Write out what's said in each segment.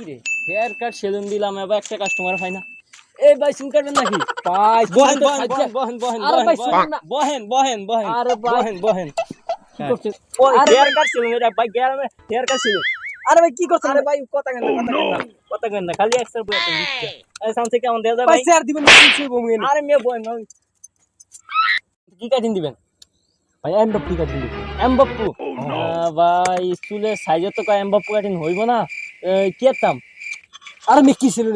কি রে hair cut salon দিলাম এবার একটা কাস্টমার পাই না। এই ভাই চুল কাটবেন নাকি? ভাই বহেন বহেন বহেন বহেন বহেন বহেন। বহেন আরে বহেন বহেন। কি করছেন? ওই হেয়ার কাট সেলুন এটা ভাই গ্রামে হেয়ার কাট সেলুন। আরে ভাই কি করছেন? আরে ভাই কথা কেন কথা কেন কথা কেন খালি একসার বই একটা সামনে কেমন দেওয়া যায় ভাই ভাই। স্যার দিবেন না কিছু বমি আরে মেয়ে বহেন ভাই। কি কাটিং দিবেন? ভাই এন্ড অফ এমবাপ্পু? আহ, ভাই চুলের সাইজে তো কয় এমবাপ্পু কাটিং হইব না। কি একটাম আরে মে কি সেলুন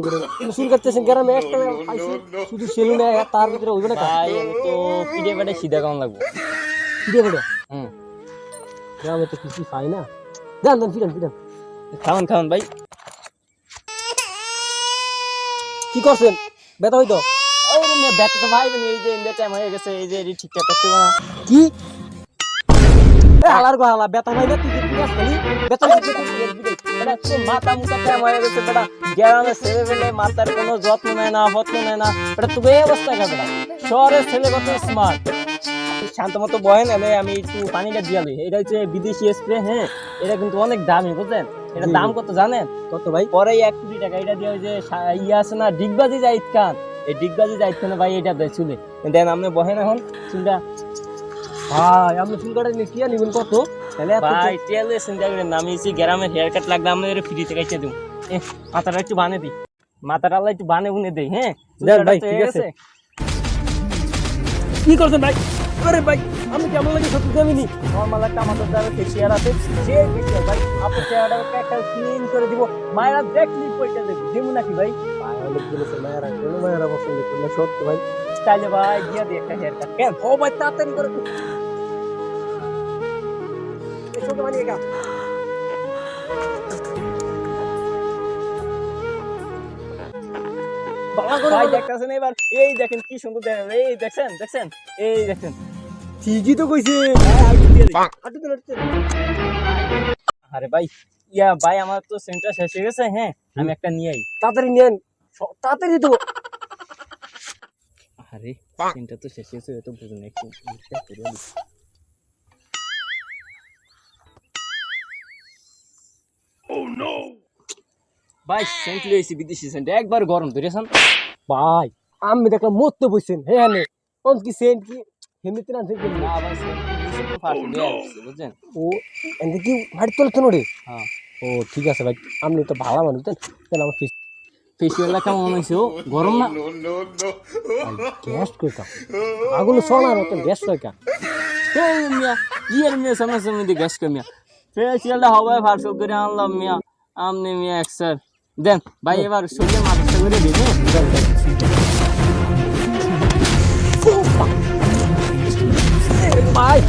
করে কিন্তু শুরু করতেছেন গ্রামে একটা শুধু সেলুনে তার ভিতরে হইবে না ভাই আমি তো পিঠে পেটে সিধা কেমন লাগবো। ফিরে পড়ে হুম। গ্রামে তো কিছু পাই না। দেন দেন ফিরেন ফিরেন খাওয়ান খাওয়ান ভাই। কি করছেন? ব্যথা হইতো? ব্যথা তো ভাই মানে এই যে টাইম হয়ে গেছে এই যে ঠিকঠাক করতে না। কি? তুই কি খালি এটা তো মাথা মুখা টাইম হয়ে গেছে বেটা। গ্রামের ছেলে পেলে কোনো যত্ন নেয় না যত্ন নেয় না। এটা এই অবস্থা কেন বেটা? শহরের ছেলে কত স্মার্ট শান্ত মতো বহেন আমি আমি একটু পানিটা দিয়ে লই। এটা হচ্ছে বিদেশি স্প্রে হ্যাঁ? এটা কিন্তু অনেক দামি বুঝলেন? এটা দাম কত জানেন? কত ভাই? পরে এক কোটি টাকা এটা দিয়ে ওই যে ইয়ে আছে না ডিগবাজি জাহিদ খান। এই ডিগবাজি জাহিদ খানে ভাই এটা দেয় চুলে। দেন আপনি বহেন এখন চুলটা। ভাই আপনি চুল কাটা নিয়ে কি নিবেন কত তাহলে এত ভাই টেলে চিন্তা করেন না, আমি হচ্ছে গ্রামের হেয়ার কাট লাগলে আমাদের ফ্রিতে কাটিয়ে দেবো এ, মাথাটা একটু বানে দিই মাথাটা আল্লাহ একটু বানে বুনে দেই হ্যাঁ দেন ভাই, চুলটা তো ঠিক হয়ে আছে। গেছে। কি করছেন ভাই আরে ভাই আমি কেমন লাগে সত্যি আমি নি নর্মাল একটা আমাদের দ্বারা ফেসিয়াল আছে যে ফেসিয়াল ভাই আপনার চেহারাটাকে একটা ক্লিন করে দিব মায়েরা দেখলি পয়সা দেবো দেবো নাকি ভাই ভাই অনেক বলেছে মায়েরা কোনো মায়েরা পছন্দ করে না সত্য ভাই তাহলে ভাই গিয়া দিই একটা হেয়ার কাট কেন ও ভাই তাড়াতাড়ি করে বাবা করে ভাই দেখতেছেন এবার? এই দেখেন কি সুন্দর দেখেন এই দেখছেন দেখছেন এই দেখেন ঠিকই তো কইছে। হাঁটু দিয়ে দিই। হাঁটু দিন হাঁটু দিন। আরে ভাই ইয়া ভাই আমার তো সেন্টার শেষ হয়ে গেছে হ্যাঁ আমি একটা নিয়ে আই। তাড়াতাড়ি নেন তাড়াতাড়ি তো। আরে সেন্টার তো শেষ হয়েছে তো বুঝুন একটু করে ভাই সেন্ট লইছি বিদেশি সেন্ট একবার গরম ধরেছেন? ভাই আমি দেখলাম মরতে বসছেন হ্যাঁ কোন কি সেন্ট কি? হেমনিতে না থেকে না ভাই আসছে বুঝছেন? ও এন্ড কি হাড়ি তোলে রে? হ্যাঁ। ও ঠিক আছে ভাই আপনি তো ভালো মানুষ দেন তাহলে আমার ফিস ফেসিয়ালটা কেমন হয়েছে ও? গরম না? গ্যাস করতাম আগুন সোনা মতন গ্যাস কয়কা এই মিয়া ইয়ের মিয়া সামনে সামনে দিয়ে গ্যাস মিয়া। ফেসিয়ালটা হবে পার্সেল করে আনলাম মিয়া। আমনি মিয়া এক স্যার দেন ভাই এবার শরীরে করে? ভাই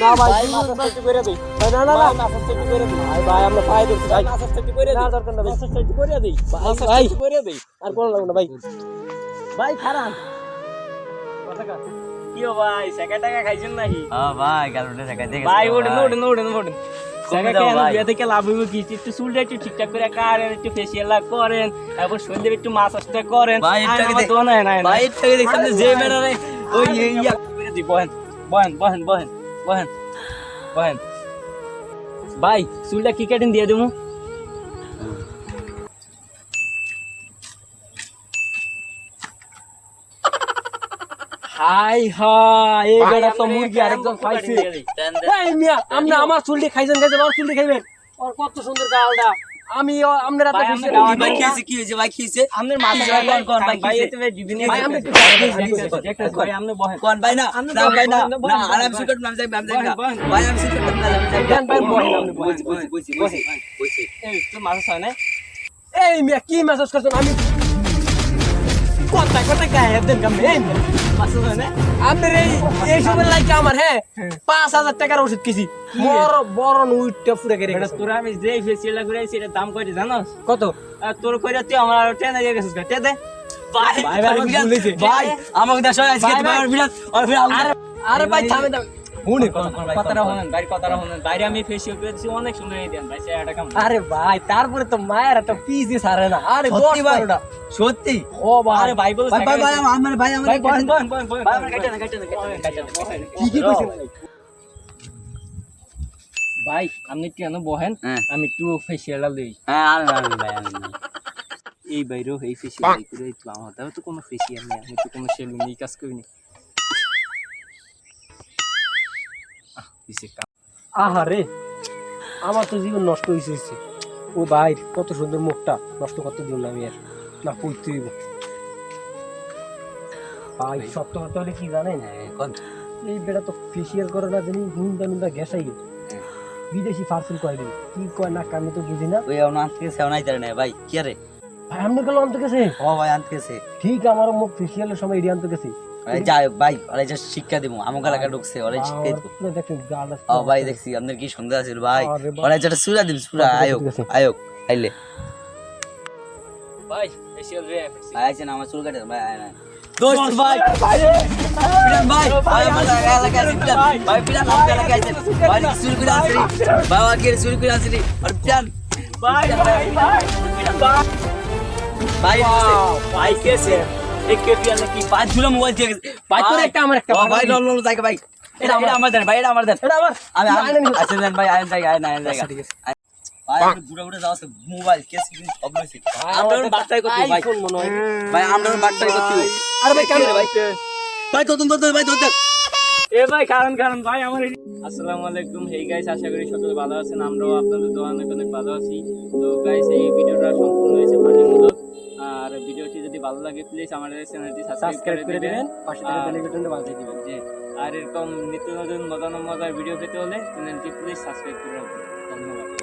না ভাই মাথা করে দিই। ভাই, না না না ভাই করে দিই। আমরা ভাই। করে না দরকার না ভাই। করে দিই। ভাই। করে দিই। আর কোন লাগবে না ভাই। ভাই খারাপ। ও ভাই সেকা টাকা খাইছেন নাকি? হ্যাঁ ভাই গালুটে টাকা দিয়ে ভাই ওঠেন ওঠেন ওঠেন ওঠেন সেকা কেন ভাই। বিয়ে থেকে লাভ হইব কি? একটু চুলটা একটু ঠিকঠাক করে কাটেন একটু ফেসিয়াল করেন তারপর সন্ধ্যে একটু মাসাজটা করেন। ভাই, আর একটু আগে আমার দে- দোয়া নাই নাই ভাই এর দেখছেন যে যে ওই ইয়া দি বহেন বহেন বহেন বহেন বহেন বহেন। ভাই চুলটা কি কাটিং দিয়ে দেবো? হাই হাই এই বেটা তো মুরগি আরেকজন পাইছে এই মিয়া আপনি আমার চুলটি খাইছেন খাইছেন আমার চুলটি খাইবেন। আর কত সুন্দর গালটা। আমি আপনার খুশি আমি ভাই খেয়েছে কি হয়েছে ভাই খেয়েছে আপনার মাথা কোন, কোন, ভাই, ভাই কিসে? ভাই দিদিনে ভাই, আমি একটু ভাই, আপনি বহেন। কোন ভাই না? না ভাই না। না আরাম বহেন। সিকট নাম যাই নাম যাই। ভাই আমি সিকট নাম নাম যাই দেন ভাই, বহেন, আপনি। বসি বসি বসি এই তো মাথা হয় না এই মিয়া কি মেসেজ করছেন? আমি কথা কথা গায়ে দেন এই হয় না। আপনার এই এই সময় লাগে আমার হ্যাঁ? পাঁচ হাজার টাকার ওষুধ কিছি বড় বড় উইটটা পুরে করে এটা তোরা আমি যে করে দাম কয়টা জানোস? কত? তোর কইরা তুই আমার আর টেনে গেছিস দে। ভাই আমাকে দেশ হয় আজকে বিরাট আর ভাই থামে আরে ভাই তারপরে তো মায়ের একটা পিস দিয়ে সারে না। আরে সত্যি ও আরে ভাই বলে ভাই ভাই আমার ভাই আমার ভাই বহেন বহেন বহেন ভাই আমার কাটে না কাটে না কাটে না না কি কি কইছে ভাই আপনি কেন বহেন হ্যাঁ আমি একটু ফেসিয়ালটা লই হ্যাঁ আমি আমি ভাই এই বাইরেও এই ফেসিয়াল করে তো আমার দ্বারা তো কোনো ফেসিয়াল নেই আমি তো কোনো সেলুন কাজ করিনি। আহারে আমার তো জীবন নষ্ট হয়েছে। ও ভাই কত সুন্দর মুখটা নষ্ট করতে দিন আমি আর না দিব হলে কি জানেন? হ্যাঁ, কোন এই বেটা তো ফেসিয়াল করে না জানি নুনটা নুনটা ঘেসাই গেল হ্যাঁ। বিদেশি পার্সেল কয় দিন? কি কয় না আমি তো বুঝি না। ওই আমার আনতে গেছে আমার আইতারে না ভাই কি আরে? ভাই আপনি গেল আনতে গেছে? ও ভাই আনতে গেছে। ঠিক আমার মুখ ফেসিয়ালের সময় এড়িয়ে আনতে গেছে। ভাই যাই ভাই ওরা যা শিক্ষা দিব আমাকে ঢুকছে ওরা শিক্ষা দিব। আর দেখেন গাল ও ভাই দেখছি আপনার কি সুন্দর আছে ভাই। ওরা যেটা সুরা দিন সুরা আয়োগ। আয়োগ আইলে। ভাই ভাই আছেন আমার চুল কাটে ভাই আয় না দোস্ত ভাই পিরান ভাই ভাই আমার এলাকা এলাকা আছে পিরান ভাই পিরান আমার এলাকা আছে ভাই চুল করে আছে বাবা কে চুল করে আছে আর পিরান ভাই ভাই ভাই ভাই ভাই ভাই কেসে এক কে পিয়ালে কি ভাই ঝুলা মোবাইল দিয়ে গেছে ভাই, তোর একটা, আমার একটা, ও ভাই লল লল জায়গা ভাই এটা এটা আমার দেন ভাই এটা আমার দেন এটা আমার আমি না, আইনেন আচ্ছা দেন ভাই আইন জায়গা আইন আইন জায়গা আচ্ছা, ঠিক আছে। ভাই আমি বুড়া বুড়া যাওয়া মোবাইল কেস সব লইছি। আমরা বাট্টাই করতে ভাই? মনে হয়? ভাই আমরা বাট্টাই করতে আরে ভাই কেন ভাই ভাই তো তুমি ভাই তো এ ভাই কারণ কারণ ভাই আমার আসসালামু আলাইকুম। হেই গাইস আশা করি সকলে ভালো আছেন। আমরাও আপনাদের দোয়া অনেক অনেক ভালো আছি। তো গাইস এই ভিডিওটা সম্পূর্ণ হয়েছে ফানিমূলক আর ভিডিওটি যদি ভালো লাগে প্লিজ আমাদের চ্যানেলটি সাবস্ক্রাইব করে দিবেন। পাশে থেকে বেল বাজিয়ে দিবেন। যে আর এরকম নিত্য নতুন মজার মজার ভিডিও পেতে হলে চ্যানেলটি প্লিজ সাবস্ক্রাইব করে রাখবেন। ধন্যবাদ।